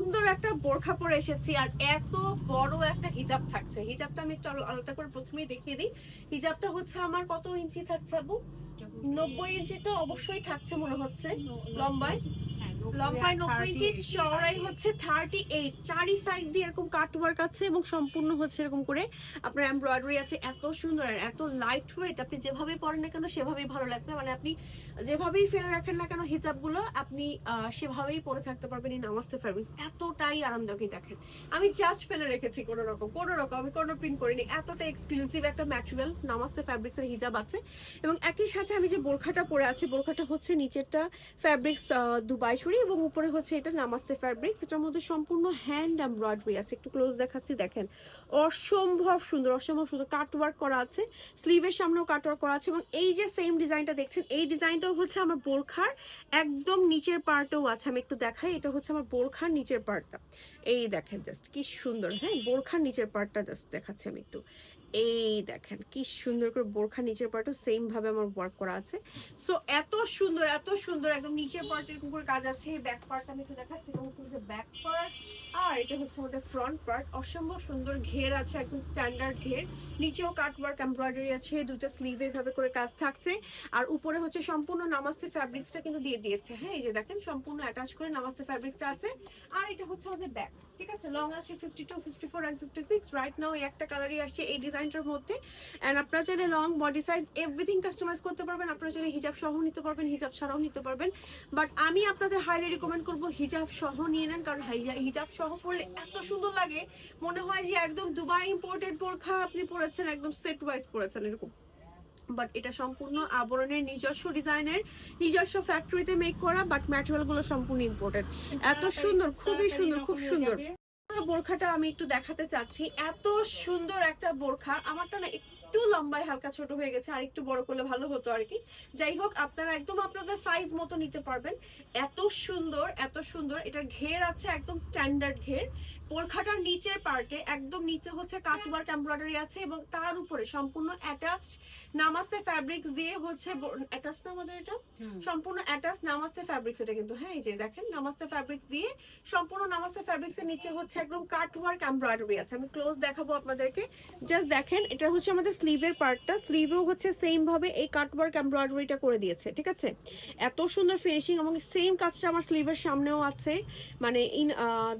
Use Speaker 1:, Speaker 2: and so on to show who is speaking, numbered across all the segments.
Speaker 1: সুন্দর একটা বোরখা পরে এসেছি আর এত বড় একটা হিজাব থাকছে। হিজাবটা আমি একটু আলাদা করে প্রথমেই দেখিয়ে দিই। হিজাবটা হচ্ছে আমার কত ইঞ্চি থাকছে আপু নব্বই ইঞ্চি তো অবশ্যই থাকছে মনে হচ্ছে। লম্বায়? লম্বায় নব্বই ইঞ্চি চওড়াই হচ্ছে থার্টি এইট চারি সাইড দিয়ে এরকম আছে এবং সম্পূর্ণ হচ্ছে এরকম করে আপনার এমব্রয়ডারি আছে। এত সুন্দর আর এত লাইট ওয়েট আপনি যেভাবে পরেন না কেন সেভাবেই ভালো লাগবে। মানে আপনি যেভাবেই ফেলে রাখেন না কেন হিজাবগুলো আপনি সেভাবেই পরে থাকতে পারবেন এই ফ্যাব্রিক্স এতটাই আরামদায়ক এই দেখেন। আমি জাস্ট ফেলে রেখেছি কোনো রকম কোনো রকম আমি কোনো প্রিন্ট করিনি। এতটা এক্সক্লুসিভ একটা ম্যাটেরিয়াল নামাস্তে ফ্যাব্রিক্স এর হিজাব আছে। এবং একই সাথে আমি যে বোরখাটা পরে আছি বোরখাটা হচ্ছে নিচেরটা ফ্যাব্রিক্স দুবাই শুরি এবং উপরে হচ্ছে এটা নামাস্তে ফ্যাব্রিক্স এটার মধ্যে সম্পূর্ণ হ্যান্ড এমব্রয়ডারি আছে। একটু ক্লোজ দেখাচ্ছি, দেখেন। অসম্ভব সুন্দর অসম্ভব সুন্দর কাট ওয়ার্ক করা আছে। স্লিভের সামনেও কাট ওয়ার্ক করা আছে এবং এই যে সেম ডিজাইনটা দেখছেন, এই ডিজাইনটাও হচ্ছে আমার বোরখার, একদম নিচের পার্টও আছে। আমি একটু দেখাই, এটা হচ্ছে আমার বোরখার নিচের পার্টটা এই দেখেন জাস্ট কি সুন্দর হ্যাঁ? বোরখার নিচের পার্টটা জাস্ট দেখাচ্ছি আমি একটু। এই দেখেন কি সুন্দর করে বোরখা নিচের পার্টও সেম ভাবে আমার ওয়ার্ক করা আছে। সো এত সুন্দর এত সুন্দর একদম নিচের পার্টের উপর কাজ আছে। ব্যাক পার্ট আমি একটু দেখাচ্ছি। এটা হচ্ছে আমাদের ব্যাক পার্ট আর এটা হচ্ছে আমাদের ফ্রন্ট পার্ট অসম্ভব সুন্দর ঘের আছে, একদম স্ট্যান্ডার্ড ঘের। নিচেও কাট ওয়ার্ক এমব্রয়ডারি আছে, দুটো স্লিভে এভাবে করে কাজ থাকছে। আর উপরে হচ্ছে সম্পূর্ণ নামাস্তে ফ্যাব্রিক্সটা কিন্তু দিয়ে দিয়েছে। হ্যাঁ এই যে দেখেন, সম্পূর্ণ অ্যাটাচ করে নামাস্তে ফ্যাব্রিক্সটা আছে। আর এটা হচ্ছে আমাদের ব্যাক ঠিক আছে? লং আছে fifty two fifty four and fifty six right now এই একটা কালারই আসছে, এই ডিজাইনটার মধ্যে। অ্যান্ড আপনারা চাইলে long body size everything customize করতে পারবেন। আপনারা চাইলে হিজাব সহ নিতে পারবেন হিজাব ছাড়াও নিতে পারবেন। বাট আমি আপনাদের হাইলি রিকমেন্ড করব হিজাব সহ নিয়ে নেন কারণ হিজাব সহ পরলে এত সুন্দর লাগে। মনে হয় যে একদম দুবাই ইম্পোর্টেড বোরখা আপনি পরেছেন একদম সেট ওয়াইজ পরেছেন এরকম। বাট এটা সম্পূর্ণ আবরণের নিজস্ব ডিজাইনের নিজস্ব ফ্যাক্টরিতে মেক করা বাট ম্যাটেরিয়ালগুলো সম্পূর্ণ ইম্পোর্টেড এত সুন্দর খুবই সুন্দর খুব সুন্দর। বোরখাটা আমি একটু দেখাতে চাচ্ছি। এত সুন্দর একটা বোরখা। আমারটা না একটু লম্বায় হালকা ছোট হয়ে গেছে আর একটু বড় করলে ভালো হতো আর কি। যাই হোক আপনারা একদম আপনাদের সাইজ মতো নিতে পারবেন। এত সুন্দর এত সুন্দর এটার ঘের আছে একদম স্ট্যান্ডার্ড ঘের। বোরখাটার নিচের পার্টে একদম নিচে হচ্ছে কাটওয়ার্ক এমব্রয়ডারি আছে এবং তার উপরে সম্পূর্ণ অ্যাটাচড নামাস্তে ফ্যাব্রিক্স দিয়ে হচ্ছে অ্যাটাচ না আমাদের এটা? সম্পূর্ণ অ্যাটাচ নামাস্তে ফ্যাব্রিক্স এটা কিন্তু। হ্যাঁ এই যে দেখেন নামাস্তে ফ্যাব্রিক্স দিয়ে সম্পূর্ণ নামাস্তে ফ্যাব্রিক্স এর নিচে হচ্ছে একদম কাট ওয়ার্ক এমব্রয়ডারি আছে। আমি ক্লোজ দেখাবো আপনাদেরকে। জাস্ট দেখেন এটা হচ্ছে আমাদের স্লিভের পার্টটা স্লিভেও হচ্ছে সেম ভাবে এই কাট ওয়ার্ক এমব্রয়ডারিটা করে দিয়েছে, ঠিক আছে? এত সুন্দর ফিনিশিং এবং সেম কাজটা আমার স্লিভের সামনেও আছে। মানে ইন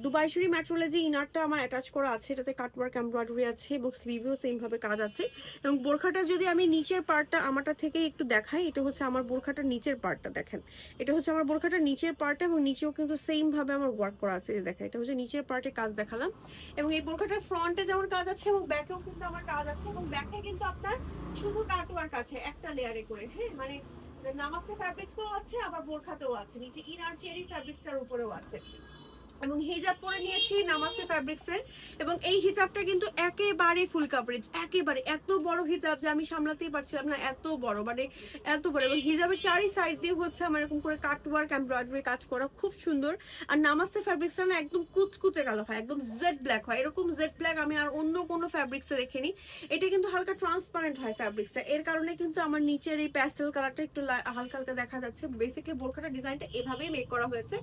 Speaker 1: দুবাইশুরি ম্যাটেরিয়ালে যে ইনারটা আমার অ্যাটাচ করা আছে, এটাতে কাট ওয়ার্ক এমব্রয়ডারি আছে এবং স্লিভেও সেম ভাবে কাজ আছে। এবং বোরখাটা যদি আমি নিচের পার্টটা আমারটা থেকে একটু দেখাই, এটা হচ্ছে আমার বোরখাটার নিচের পার্টটা দেখেন। এটা হচ্ছে আমার বোরখাটার নিচের পার্টটা এবং নিচেও কিন্তু সেম ভাবে আমার ওয়ার্ক করা আছে দেখেন। এটা হচ্ছে নিচের পার্টে কাজ দেখালাম। এবং এই বোরখাটার ফ্রন্টে যেমন কাজ আছে, এবং ব্যাকেও কিন্তু আমার কাজ আছে, এবং ব্যাকে কিন্তু আপনার শুধু কাটোয়ার কাছে একটা লেয়ারে করে হ্যাঁ? মানে নামাজে ফ্যাব্রিক্সও আছে, আবার বোরখাতেও আছে, নিচে ইনার চেরি ফ্যাব্রিক্সটার উপরেও আছে। এবং হিজাব পরে নিয়েছি নামাজে ফ্যাব্রিক্সের এবং এই হিজাবটা কিন্তু একেবারে ফুল কাভারেজ একেবারে। এত বড় হিজাব যে আমি সামলাতেই পারছিলাম না, এত বড় মানে এত বড়। এবং হিজাবের চারি সাইড দিয়ে হচ্ছে আমার এরকম করে কাট ওয়ার্ক এমব্রয়ডারি কাজ করা খুব সুন্দর। আর নামাজতে ফ্যাব্রিক্সটা না একদম কুচকুচে কালো হয়, একদম জেড ব্ল্যাক হয়। এরকম জেড ব্ল্যাক আমি আর অন্য কোনো ফ্যাব্রিক্সে দেখিনি। এটা কিন্তু হালকা ট্রান্সপারেন্ট হয় ফ্যাব্রিক্সটা এর কারণে কিন্তু আমার নিচের এই প্যাস্টেল কালারটা একটু হালকা হালকা দেখা যাচ্ছে। বেসিক্যালি বোরখাটা ডিজাইনটা এভাবেই মেক করা হয়েছে।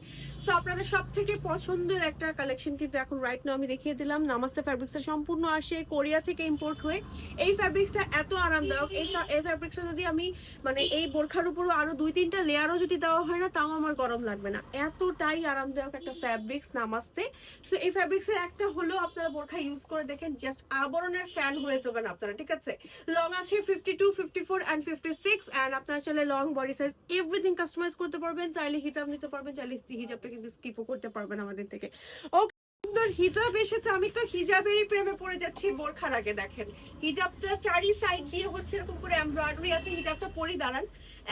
Speaker 1: সো আপনাদের সব থেকে পছন্দের একটা কালেকশন কিন্তু এখন রাইট নাও আমি দেখিয়ে দিলাম। নামাস্তে ফ্যাব্রিক্সটা সম্পূর্ণ আসে কোরিয়া থেকে ইম্পোর্ট হয়ে। এই ফ্যাব্রিক্সটা এত আরামদায়ক। এই এই ফ্যাব্রিক্সটা যদি আমি মানে এই বোরখার উপরও আরও দুই তিনটা লেয়ারও যদি দেওয়া হয় না, তাও আমার গরম লাগবে না। এতটাই আরামদায়ক একটা ফ্যাব্রিক্স নামাস্তে সো এই ফ্যাব্রিক্সের একটা হলেও আপনারা বোরখা ইউজ করে দেখেন জাস্ট আবরণের ফ্যান হয়ে যাবেন আপনারা, ঠিক আছে? লং আছে fifty two fifty four and fifty six and আপনারা চাইলে long body size everything customize করতে পারবেন, চাইলে হিজাব নিতে পারবেন, চাইলে হিজাবটা কিন্তু স্কিপও করতে পারবেন আমাদের থেকে ওকে সুন্দর হিজাব এসেছে, আমি তো হিজাবেরই প্রেমে পড়ে যাচ্ছি, বোরখার আগে দেখেন। হিজাবটা চারি সাইড দিয়ে হচ্ছে এরকম করে এমব্রয়ডারি আছে, হিজাবটা পরি দাঁড়ান।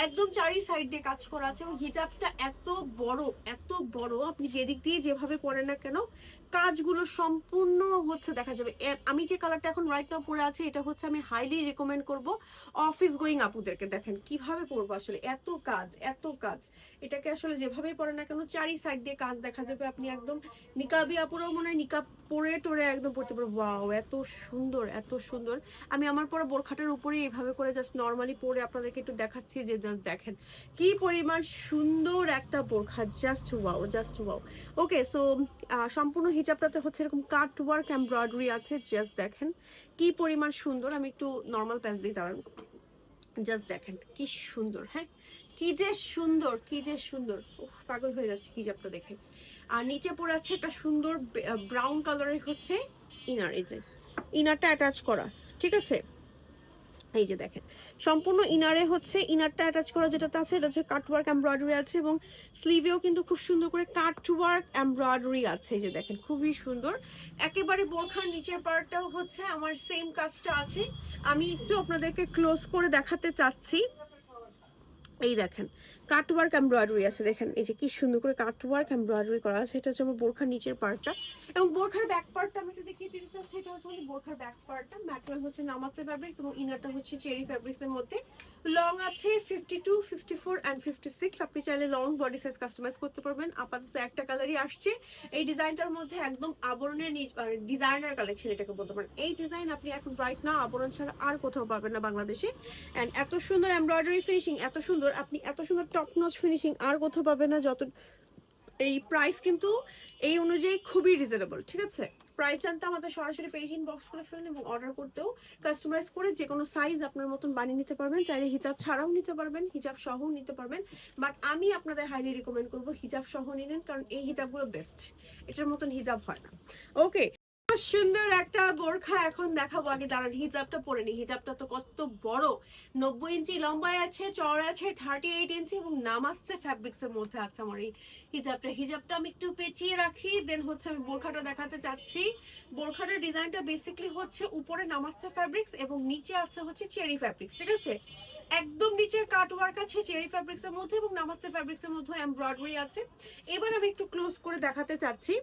Speaker 1: একদম চারি সাইড দিয়ে কাজ করা আছে, এবং হিজাবটা এত বড় এত বড়, আপনি যেদিক দিয়ে যেভাবে পরেন না কেন, কাজগুলো সম্পূর্ণ হচ্ছে দেখা যাবে। আমি যে কালারটা এখন রাইট নাও পরে আছে, এটা হচ্ছে আমি হাইলি রেকমেন্ড করব অফিস গোয়িং আপুদেরকে। দেখেন কীভাবে পরবো আসলে, এত কাজ এত কাজ। এটাকে আসলে যেভাবেই পরে না কেন, চারি সাইড দিয়ে কাজ দেখা যাবে। আপনি একদম নিকাবি আপুরাও মনে হয় নিকাপ পরে টোরে একদম পড়তে পারব। ওয়াও, এত সুন্দর এত সুন্দর। আমি আমার পরে বোরখাটার উপরে এইভাবে করে জাস্ট নর্মালি পরে আপনাদেরকে একটু দেখাচ্ছি যে জাস্ট দেখেন। কি পরিমাণ সুন্দর একটা বোরখা just wow just wow okay so সম্পূর্ণ হিজাবটাতে হচ্ছে এরকম কাট ওয়ার্ক এমব্রয়ডারি আছে জাস্ট দেখেন। কি পরিমাণ সুন্দর, আমি একটু নর্মাল প্যান্ট দিই দাঁড়ান। জাস্ট দেখেন, কি সুন্দর হ্যাঁ? কি যে সুন্দর, কি যে সুন্দর। পাগল হয়ে যাচ্ছে হিজাবটা দেখে। আর নিচে পড়ে আছে একটা সুন্দর ব্রাউন কালারের হচ্ছে ইনার এই যে ইনারটা অ্যাটাচ করা, ঠিক আছে? এই যে দেখেন, সম্পূর্ণ ইনারে হচ্ছে ইনারটা অ্যাটাচ করা যেটাতে আছে, এটা হচ্ছে কাটওয়ার্ক এমব্রয়ডারি আছে এবং স্লিভেও কিন্তু খুব সুন্দর করে কাটওয়ার্ক এমব্রয়ডারি আছে, এই যে দেখেন, খুবই সুন্দর। একেবারে বোরখার নিচের পার্টটাও হচ্ছে আমার সেম কাজটা আছে। আমি একটু আপনাদেরকে ক্লোজ করে দেখাতে চাচ্ছি। এই দেখেন কাটওয়ার্ক এমব্রয়ডারি আছে, দেখেন। এই যে কি সুন্দর করে কাটওয়ার্ক এমব্রয়ডারি করা আছে, এটা হচ্ছে আমার বোরখার নিচের পার্টটা। এবং বোরখার ব্যাক পার্টটা আমি একটু দেখিয়ে দিতে চাচ্ছি, এটা হচ্ছে বোরখার ব্যাক পার্টটা। ম্যাটেরিয়াল হচ্ছে নামাস্তে ফ্যাব্রিক্স এবং ইনারটা হচ্ছে চেরি ফ্যাব্রিক্স এর মধ্যে। লং আছে fifty two fifty four and fifty six আপনি চাইলে লং বডি সাইজ কাস্টমাইজ করতে পারবেন। আপাতত একটা কালারই আসছে। এই ডিজাইনটার মধ্যে একদম আবরণের ডিজাইনার কালেকশন এটাকে বলতে পারেন। এই ডিজাইন আপনি এখন রাইট না আবরণ ছাড়া আর কোথাও পাবেন না বাংলাদেশে। অ্যান্ড এত সুন্দর এমব্রয়ডারি ফিনিশিং এত সুন্দর, আপনি এত সুন্দর টপ নচ ফিনিশিং আর কোথাও পাবে না যত এই প্রাইস কিন্তু এই অনুযায়ী খুবই রিজনেবল ঠিক আছে? প্রাইস জানতে আমাদের সরাসরি পেজ ইনবক্স করে ফেলুন এবং অর্ডার করতেও কাস্টমাইজ করে যে কোনো সাইজ আপনার মতন বানিয়ে নিতে পারবেন। চাইলে হিজাব ছাড়াও নিতে পারবেন হিজাব সহও নিতে পারবেন। বাট আমি আপনাদের হাইলি রিকমেন্ড করব হিজাব সহ নিলেন, কারণ এই হিজাবগুলো বেস্ট এটার মতন হিজাব হয় না। ওকে সুন্দর একটা বোরখা এখন দেখাবো। আগে দাঁড়ান, হিজাবটা পরে নি হিজাবটা তো কত বড়। নব্বই ইঞ্চি লম্বায় আছে চড় আছে থার্টি এইট ইঞ্চি এবং নামাজতে ফ্যাব্রিক্স এর মধ্যে আছে আমার এই হিজাবটা। হিজাবটা আমি একটু পেঁচিয়ে রাখি দেন হচ্ছে আমি বোরখাটা দেখাতে চাচ্ছি। বোরখাটার ডিজাইনটা বেসিক্যালি হচ্ছে উপরে নামাজতে ফ্যাব্রিক্স এবং নিচে আছে হচ্ছে চেরি ফ্যাব্রিক্স ঠিক আছে? একদম নিচে কাট ওয়ার্ক আছে চেরি ফ্যাব্রিক্স এর মধ্যে এবং নামাজতে ফ্যাব্রিক্স এর মধ্যে এমব্রয়ডারি আছে। এবার আমি একটু ক্লোজ করে দেখাতে চাচ্ছি।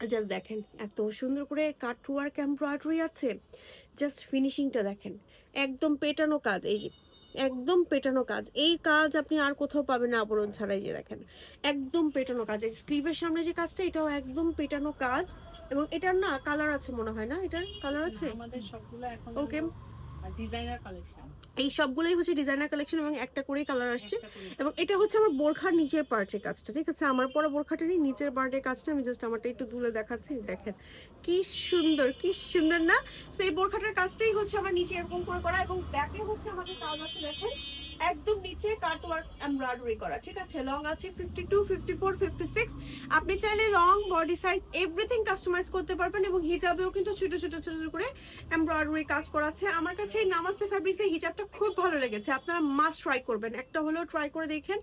Speaker 1: জাস্ট দেখেন এত সুন্দর করে কাট ওয়ার্ক এমব্রয়ডারি আছে। জাস্ট ফিনিশিংটা দেখেন একদম পেটানো কাজ এই যে একদম পেটানো কাজ। এই কাজ আপনি আর কোথাও পাবেন না আবরণ ছাড়াই যে দেখেন একদম পেটানো কাজ। এই স্লিভের সামনে যে কাজটা এটাও একদম পেটানো কাজ। এবং এটার না কালার আছে মনে হয় না? এটার কালার আছে?
Speaker 2: আমাদের সবগুলো এখন
Speaker 1: ওকে
Speaker 2: ডিজাইনার কালেকশন
Speaker 1: এই সবগুলোই হচ্ছে ডিজাইনার কালেকশন এবং একটা করেই কালার আসছে। এবং এটা হচ্ছে আমার বোরখার নিচের পার্টের কাজটা ঠিক আছে? আমার পরে বোরখাটারই নিচের পার্টের কাজটা আমি জাস্ট আমারটা একটু তুলে দেখাচ্ছি। দেখেন কি সুন্দর কি সুন্দর না? তো এই বোরখাটার কাজটাই হচ্ছে আমার নিচে এরকম করে করা এবং ব্যাকে হচ্ছে আমাদের কাজ আছে দেখেন। একদম নিচে কাট ওয়ার্ক এমব্রয়ডারি করা, ঠিক আছে? লং আছে fifty two fifty four fifty six আপনি চাইলে long body size everything customize করতে পারবেন এবং হিজাবেও কিন্তু ছোট ছোট ছোট ছোট করে এমব্রয়ডারি কাজ করা আছে আমার কাছে এই নামাজতে ফ্যাব্রিক্সের হিজাবটা খুব ভালো লেগেছে। আপনারা মাস্ট ট্রাই করবেন। একটা হলেও ট্রাই করে দেখেন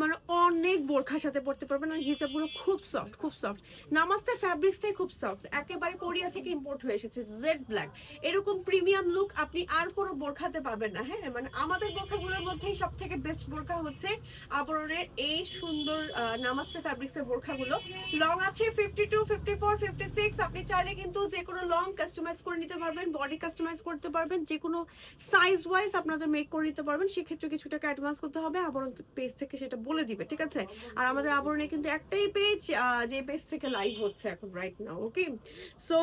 Speaker 1: মানে অনেক বোরখার সাথে পড়তে পারবেন আর হিজাবগুলো খুব সফট খুব সফট নামাজতে ফ্যাব্রিক্সটাই খুব সফট একেবারে কোরিয়া থেকে ইম্পোর্ট হয়ে এসেছে জেড ব্ল্যাক এরকম প্রিমিয়াম লুক আপনি আর কোনো বোরখাতে পাবেন না হ্যাঁ? মানে আমাদের বোরখাগুলোর মধ্যেই সব থেকে বেস্ট বোরখা হচ্ছে আবরণের এই সুন্দর আহ, নামাজতে ফ্যাব্রিক্সের বোরখাগুলো। লং আছে ফিফটি টু ফিফটি ফোর আপনি চাইলে কিন্তু যে কোনো লং কাস্টমাইজ করে নিতে পারবেন বডি কাস্টমাইজ করতে পারবেন যে কোনো সাইজ ওয়াইজ আপনাদের মেক করে নিতে পারবেন। সেক্ষেত্রে কিছু টাকা অ্যাডভান্স করতে হবে আবরণ পেজ থেকে সেটা বলে দিবে ঠিক আছে? আর আমাদের আবরণে কিন্তু একটাই পেজ যে পেজ থেকে লাইভ হচ্ছে এখন রাইট নাও ওকে সো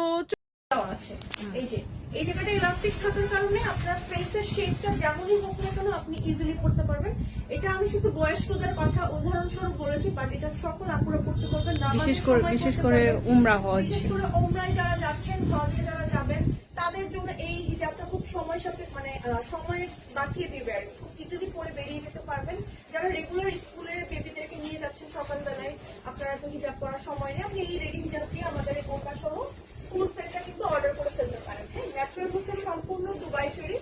Speaker 1: আছে। এই যে এই জায়গাটা ইলাস্টিক থাকার কারণে আপনার ফেসের শেপটা যেমনই হোক না কেন আপনি ইজিলি করতে পারবেন। এটা আমি শুধু বয়স্কদের কথা উদাহরণস্বরূপ বলেছি বাট এটা সকল আপুরা করতে পারবেন
Speaker 3: বিশেষ করে
Speaker 1: সময়
Speaker 3: বিশেষ করে উমরা হজ
Speaker 1: বিশেষ করে ওমরায় যারা যাচ্ছেন হজে যারা যাবেন তাদের জন্য এই হিজাবটা খুব সময় সাথে মানে সময় বাঁচিয়ে দেবে আর। খুব ইজিলি পরে বেরিয়ে যেতে পারবেন। যারা রেগুলার স্কুলে বেবিদেরকে নিয়ে যাচ্ছেন সকালবেলায় আপনারা তো হিজাব করার সময় নেই। আপনি এই রেডি হিজাব দিয়ে আমাদের এই কোকা সহ ফুল সেটটা কিন্তু অর্ডার করে ফেলতে পারেন হ্যাঁ ন্যাচারাল হচ্ছে সম্পূর্ণ দুবাই চুরি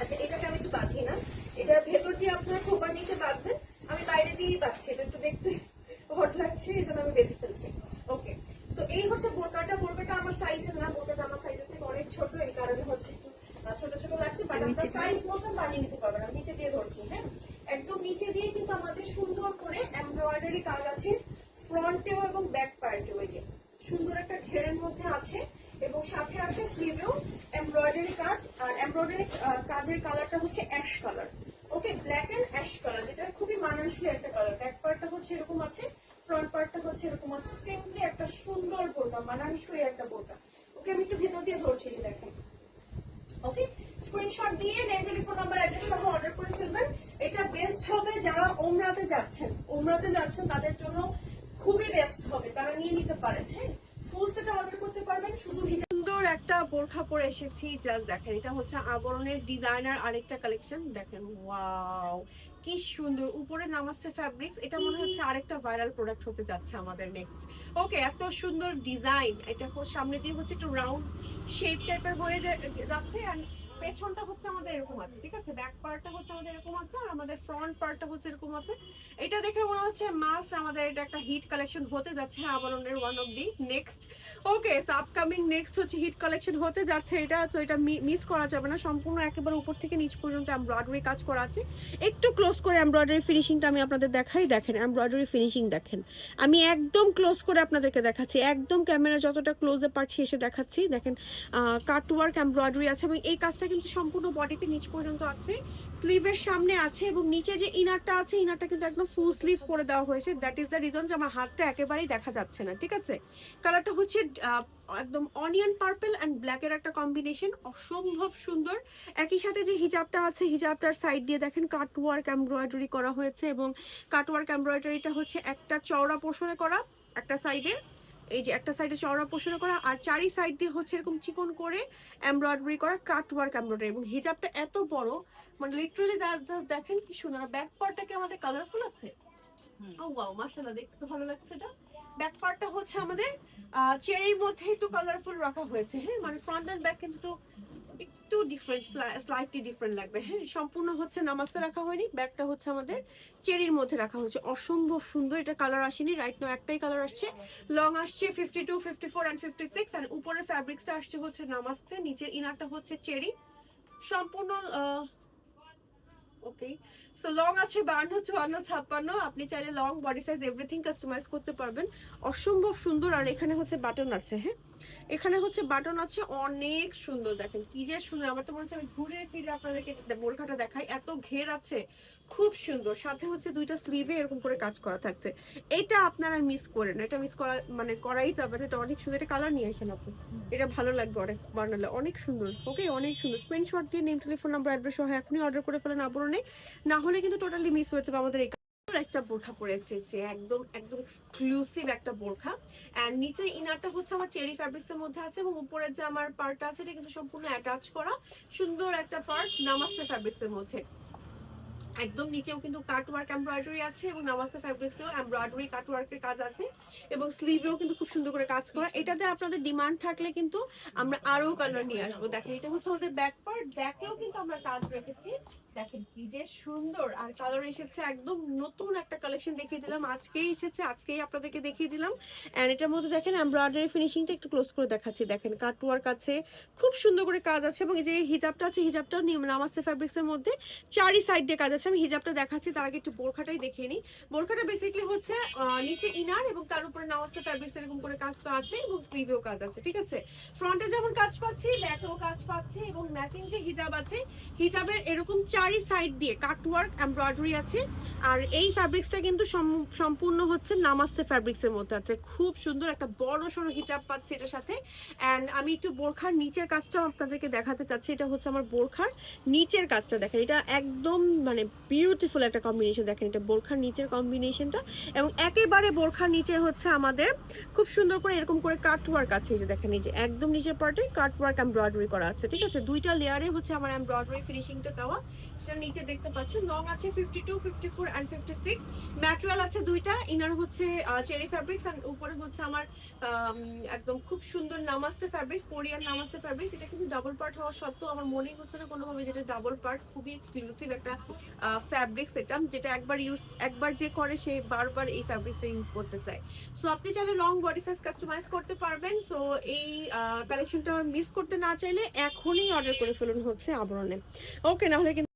Speaker 1: আচ্ছা এটাকে আমি একটু বাঁধি না এটা ভেতর দিয়ে আপনার খোপার নিচে বাঁধবেন দিয়েই বাঁধছি এটা একটু দেখতে হট লাগছে এই জন্য আমি বেঁধে ফেলছি। ওকে তো এই হচ্ছে বোরকাটা। বোরকাটা আমার সাইজের না বোরকাটা আমার সাইজের থেকে অনেক ছোট এই কারণে হচ্ছে একটু ছোট ছোট লাগছে বাট আপনার সাইজ মতন বানিয়ে নিতে পারবেন আমি নিচে দিয়ে ধরছি হ্যাঁ? একদম নিচে দিয়ে কিন্তু আমাদের সুন্দর করে এমব্রয়ডারি কাজ আছে ফ্রন্টেও এবং ব্যাক পার্টেও এই যে সুন্দর একটা ঘেরের মধ্যে আছে এবং সাথে আছে স্লিভেও এমব্রয়ডারি কাজ আর এমব্রয়ডারি কাজের কালারটা হচ্ছে ash colour okay black and ash colour যেটা খুবই মানানসই একটা কালার ব্যাক পার্টটা হচ্ছে এরকম আছে
Speaker 3: ফ্রন্ট পার্টটা হচ্ছে এরকম আছে। সিম্পলি একটা সুন্দর বোরকা মানানসই একটা বোরকা ওকে আমি একটু ভেতর দিয়ে ধরছি যে দেখেন। ওকে স্ক্রিনশট দিয়ে নেম টেলিফোন নাম্বার অ্যাড্রেস সহ অর্ডার করে ফেলবেন। এটা বেস্ট হবে যারা ওমরাতে যাচ্ছেন। ওমরাতে যাচ্ছেন, তাদের জন্য খুবই বেস্ট হবে। তারা নিয়ে নিতে পারেন হ্যাঁ? ফুল সেটা অর্ডার করতে পারবেন, শুধু
Speaker 1: সুন্দর একটা বোরখা পরে এসেছি জাস্ট দেখেন এটা হচ্ছে আবরণের ডিজাইনার আরেকটা কালেকশন দেখেন ওয়াও কি সুন্দর উপরে নামাচ্ছে ফ্যাব্রিক্স এটা মনে হচ্ছে আরেকটা ভাইরাল প্রোডাক্ট হতে যাচ্ছে আমাদের নেক্সট ওকে এত সুন্দর ডিজাইন এটা সামনে দিয়ে হচ্ছে একটু রাউন্ড শেপ টাইপের হয়ে যাচ্ছে আর পেছনটা হচ্ছে আমাদের এরকম আছে, ঠিক আছে? ব্যাক পার্টটা হচ্ছে আমাদের এরকম আছে আর আমাদের ফ্রন্ট পার্টটা হচ্ছে এরকম আছে। এটা দেখে মনে হচ্ছে মাস আমাদের এটা একটা হিট কালেকশন হতে যাচ্ছে আবরণের one of the next okay upcoming next হচ্ছে হিট কালেকশন হতে যাচ্ছে এটা, তো এটা মিস করা যাবে না। সম্পূর্ণ একেবারে উপর থেকে নিচ পর্যন্ত এমব্রয়ডারি কাজ করা আছে। একটু ক্লোজ করে এমব্রয়ডারি ফিনিশিংটা আমি আপনাদের দেখাই, দেখেন এমব্রয়ডারি ফিনিশিং দেখেন। আমি একদম ক্লোজ করে আপনাদেরকে দেখাচ্ছি, একদম ক্যামেরা যতটা ক্লোজে পারছি এসে দেখাচ্ছি। দেখেন কাট ওয়ার্ক এমব্রয়ডারি আছে এবং এই কাজটা কিন্তু সম্পূর্ণ বডিতে নিচ পর্যন্ত আছে। স্লিভের সামনে আছে এবং নিচে যে ইনারটা আছে ইনারটা কিন্তু একদম ফুল স্লিভ করে দেওয়া হয়েছে। দ্যাট ইজ দ্য রিজন যে আমার হাতটা একেবারেই দেখা যাচ্ছে না, ঠিক আছে? কালারটা হচ্ছে একদম অনিয়ন পার্পল অ্যান্ড ব্ল্যাকের একটা কম্বিনেশন অসম্ভব সুন্দর। একই সাথে যে হিজাবটা আছে, হিজাবটার সাইড দিয়ে দেখেন কাটওয়ার্ক এমব্রয়ডারি করা হয়েছে এবং কাটওয়ার্ক এমব্রয়ডারিটা হচ্ছে একটা চওড়া পোর্শনে করা, একটা সাইডে এই যে একটা সাইডে চওড়া পোষণ করা আর চারি সাইড দিয়ে হচ্ছে এরকম চিকন করে এমব্রয়ডারি করা কাট ওয়ার্ক এমব্রয়ডারি এবং হিজাবটা এত বড় মানে লিটারালি জাস্ট দেখেন কি সুন্দর। ব্যাক পার্টটা কি আমাদের কালারফুল আছে? ও ওয়াও মাশাআল্লাহ দেখতে তো ভালো লাগছে এটা। ব্যাক পার্টটা হচ্ছে আমাদের চেরির মধ্যে একটু কালারফুল রাখা হয়েছে। হ্যাঁ মানে ফ্রন্ট এন্ড ব্যাক কিন্তু একটু ডিফারেন্ট স্লাইটলি ডিফারেন্ট লাগবে। হ্যাঁ সম্পূর্ণ হচ্ছে নামাজটা রাখা হয়নি ব্যাকটা হচ্ছে আমাদের চেরির মধ্যে রাখা হয়েছে। অসম্ভব সুন্দর, এটা কালার আসেনি রাইট নো একটাই কালার আসছে। লং আসছে fifty two fifty four and fifty six and উপরের ফ্যাব্রিক্সটা আসছে হচ্ছে নামাজতে, নিচের ইনারটা হচ্ছে চেরি। সম্পূর্ণ ওকে সো লং আছে বান্ন, চুয়ান্ন, ছাপ্পান্ন, আপনি চাইলে long body size everything customize করতে পারবেন। অসম্ভব সুন্দর, আর এখানে হচ্ছে বাটন আছে হ্যাঁ। এখানে হচ্ছে বাটন আছে অনেক সুন্দর দেখেন, কি যে সুন্দর, আমার তো মনে হচ্ছে আমি ঘুরে ফিরে আপনাদেরকে বোরখাটা দেখাই, এত ঘের আছে, খুব সুন্দর, সাথে হচ্ছে দুইটা স্লিভে এরকম করে কাজ করা থাকছে, এটা আপনারা মিস করেন এটা মিস করা মানে করাই যাবে না, এটা অনেক সুন্দর, এটা কালার নিয়ে আসেন আপনি, এটা ভালো লাগবে অনেক, বানালে, অনেক সুন্দর ওকে অনেক সুন্দর স্ক্রিনশট দিয়ে নেম টেলিফোন নাম্বার অ্যাড্রেস সহ এখনই অর্ডার করে ফেলেন আবরণে, না হলে কিন্তু টোটালি মিস হয়ে যাবে আমাদের একটা বোরখা একদম একদম এক্সক্লুসিভ একটা বোরখা। এন্ড নিচে ইনারটা হচ্ছে আমার চেরি ফ্যাব্রিক্স এর মধ্যে আছে এবং উপরে যে আমার আছে, এটা কিন্তু সম্পূর্ণ অ্যাটাচ করা। সুন্দর একটা পার্ট নামাস্তে ফ্যাব্রিক্স এর মধ্যে। একদম নিচেও কিন্তু কাট ওয়ার্ক এমব্রয়ডারি আছে এবং ফ্যাব্রিক্সেও এমব্রয়ডারি কাজ আছে এবং স্লিভেও কিন্তু খুব সুন্দর করে কাজ করা। এটাতে আপনাদের ডিমান্ড থাকলে কিন্তু আমরা আরও কালার নিয়ে আসব। দেখেন, এটা হচ্ছে আমাদের ব্যাক পার্ট ব্যাকেও কিন্তু আমরা কাজ রেখেছি। দেখেন কি যে সুন্দর। আর কালার এসেছে একদম নতুন একটা কালেকশন দেখিয়ে দিলাম। আজকেই এসেছে, আজকেই আপনাদেরকে দেখিয়ে দিলাম। এন্ড এটার মধ্যে দেখেন এমব্রয়ডারি ফিনিশিংটা একটু ক্লোজ করে দেখাচ্ছি। দেখেন কাট ওয়ার্ক আছে, খুব সুন্দর করে কাজ আছে এবং যে হিজাবটা আছে হিজাবটাও নামাস্তে ফ্যাব্রিক্স এর মধ্যে চারি সাইড দিয়ে কাজ আছে। আমি হিজাবটা দেখাচ্ছি, তার আগে একটু বোরখাটাই দেখিয়ে নিই। বোরখাটা বেসিক্যালি হচ্ছে নিচে ইনার এবং তার উপরে নামাস্তে ফ্যাব্রিক্স এরকম করে কাজ তো আছে এবং স্লিভেও কাজ আছে, ঠিক আছে? ফ্রন্টে যেমন কাজ পাচ্ছি ব্যাকেও কাজ পাচ্ছি এবং ম্যাচিং যে হিজাব আছে হিজাবের এরকম চারি সাইড দিয়ে কাটওয়ার্ক এমব্রয়ডারি আছে। আর এই ফ্যাব্রিক্সটা কিন্তু সম- সম্পূর্ণ হচ্ছে নামাস্তে ফ্যাব্রিক্স এর মধ্যে আছে। খুব সুন্দর একটা বড় সড়ো হিজাব পাচ্ছি এটার সাথে। অ্যান্ড আমি একটু বোরখার নিচের কাজটাও আপনাদেরকে দেখাতে চাচ্ছি। এটা হচ্ছে আমার বোরখার নিচের কাজটা দেখেন। এটা একদম মানে বিউটিফুল একটা কম্বিনেশন দেখেন। এটা বোরখার নিচের কম্বিনেশনটা এবং একেবারে বোরখার নিচে হচ্ছে আমাদের খুব সুন্দর করে এরকম করে কাট ওয়ার্ক আছে যে দেখেন, এই যে একদম নিচের পার্টে কাট ওয়ার্ক এমব্রয়ডারি করা আছে। ঠিক আছে? দুইটা লেয়ারে হচ্ছে আমার এমব্রয়ডারি ফিনিশিংটা দেওয়া। সেটা নিচে দেখতে পাচ্ছেন। লং আছে fifty two fifty four and fifty six material আছে দুইটা। ইনার হচ্ছে চেরি ফ্যাব্রিক্স অ্যান্ড উপরে হচ্ছে আমার একদম খুব সুন্দর Namaste fabrics Korean Namaste fabrics এটা কিন্তু ডাবল পার্ট হওয়া সত্ত্বেও আমার মনেই হচ্ছে না কোনোভাবে যেটা ডাবল পার্ট খুবই এক্সক্লুসিভ একটা ফ্যাব্রিক্স এটা, যেটা একবার ইউজ একবার যে করে সে বারবার এই ফ্যাব্রিক্সটা ইউজ করতে চায়। সো আপনি চাইলে লং বডি সাইজ কাস্টমাইজ করতে পারবেন। সো এই কালেকশনটা মিস করতে না চাইলে এখনই অর্ডার করে ফেলুন হচ্ছে আবরণে। ওকে না হলে কিন্তু